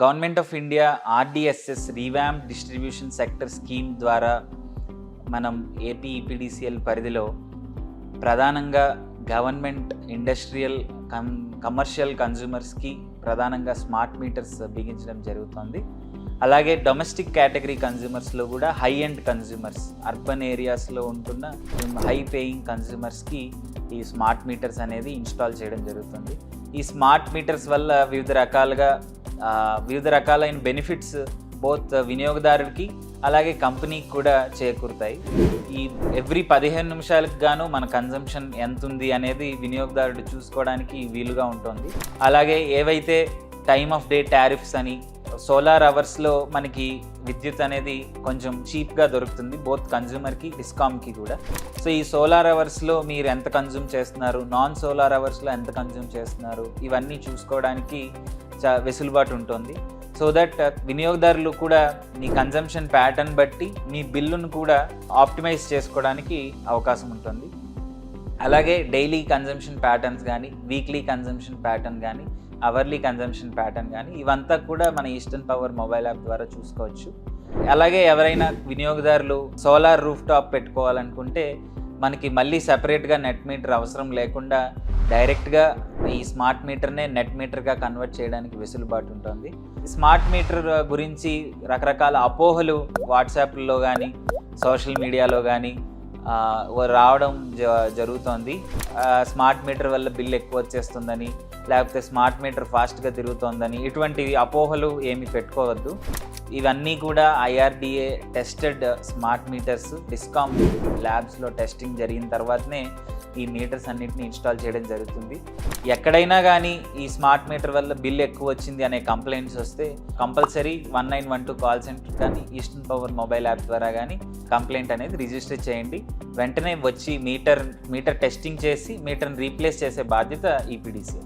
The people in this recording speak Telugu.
Government of India RDSS revamped distribution sector scheme ద్వారా మనం ఏపీ ఈపీడీసీఎల్ పరిధిలో ప్రధానంగా గవర్నమెంట్ ఇండస్ట్రియల్ కం కమర్షియల్ కన్జ్యూమర్స్కి ప్రధానంగా స్మార్ట్ మీటర్స్ బిగించడం జరుగుతుంది. అలాగే డొమెస్టిక్ కేటగిరీ కన్జ్యూమర్స్లో కూడా హై ఎండ్ కన్జ్యూమర్స్ అర్బన్ ఏరియాస్లో ఉంటున్న హై పేయింగ్ కన్జ్యూమర్స్కి ఈ స్మార్ట్ మీటర్స్ అనేది ఇన్స్టాల్ చేయడం జరుగుతుంది. ఈ స్మార్ట్ మీటర్స్ వల్ల వివిధ రకాలుగా వివిధ రకాలైన బెనిఫిట్స్ బోత్ వినియోగదారుడికి అలాగే కంపెనీకి కూడా చేకూరుతాయి. ఈ ఎవ్రీ పదిహేను నిమిషాలకు గాను మన కన్జంప్షన్ ఎంత ఉంది అనేది వినియోగదారుడు చూసుకోవడానికి వీలుగా ఉంటుంది. అలాగే ఏవైతే టైమ్ ఆఫ్ డే టారిఫ్స్ అని సోలార్ అవర్స్లో మనకి విద్యుత్ అనేది కొంచెం చీప్గా దొరుకుతుంది బోత్ కన్జ్యూమర్కి డిస్కామ్కి కూడా. సో ఈ సోలార్ అవర్స్లో మీరు ఎంత కన్జ్యూమ్ చేస్తున్నారు నాన్ సోలార్ అవర్స్లో ఎంత కన్జ్యూమ్ చేస్తున్నారు ఇవన్నీ చూసుకోవడానికి వెసులుబాటు ఉంటుంది. సో దట్ uh, వినియోగదారులు కూడా మీ కన్జంప్షన్ ప్యాటర్న్ బట్టి మీ బిల్లును కూడా ఆప్టిమైజ్ చేసుకోవడానికి అవకాశం ఉంటుంది. అలాగే డైలీ కన్జంప్షన్ ప్యాటర్న్స్ కానీ వీక్లీ కన్జంప్షన్ ప్యాటర్న్ కానీ అవర్లీ కన్జంప్షన్ ప్యాటర్న్ కానీ ఇవంతా కూడా మన ఈస్టర్న్ పవర్ మొబైల్ యాప్ ద్వారా చూసుకోవచ్చు. అలాగే ఎవరైనా వినియోగదారులు సోలార్ రూఫ్ టాప్ పెట్టుకోవాలనుకుంటే మనకి మళ్ళీ సపరేట్గా నెట్ మీటర్ అవసరం లేకుండా డైరెక్ట్గా ఈ స్మార్ట్ మీటర్నే నెట్ మీటర్గా కన్వర్ట్ చేయడానికి వెసులుబాటు ఉంటుంది. స్మార్ట్ మీటర్ గురించి రకరకాల అపోహలు వాట్సాప్లో కానీ సోషల్ మీడియాలో కానీ రావడం జ జరుగుతోంది. స్మార్ట్ మీటర్ వల్ల బిల్ ఎక్కువ వచ్చేస్తుందని లేకపోతే స్మార్ట్ మీటర్ ఫాస్ట్గా తిరుగుతోందని ఇటువంటి అపోహలు ఏమి పెట్టుకోవద్దు. ఇవన్నీ కూడా IRDA tested smart meters discom ల్యాబ్స్లో testing జరిగిన తర్వాతనే ఈ మీటర్స్ అన్నిటిని ఇన్స్టాల్ చేయడం జరుగుతుంది. ఎక్కడైనా కానీ ఈ స్మార్ట్ మీటర్ వల్ల బిల్ ఎక్కువ వచ్చింది అనే కంప్లైంట్స్ వస్తే compulsory one nine one two call centre కానీ ఈస్టర్న్ పవర్ మొబైల్ యాప్ ద్వారా కానీ కంప్లైంట్ అనేది రిజిస్టర్ చేయండి. వెంటనే వచ్చి మీటర్ మీటర్ టెస్టింగ్ చేసి మీటర్ని రీప్లేస్ చేసే బాధ్యత ఈపీడీసీ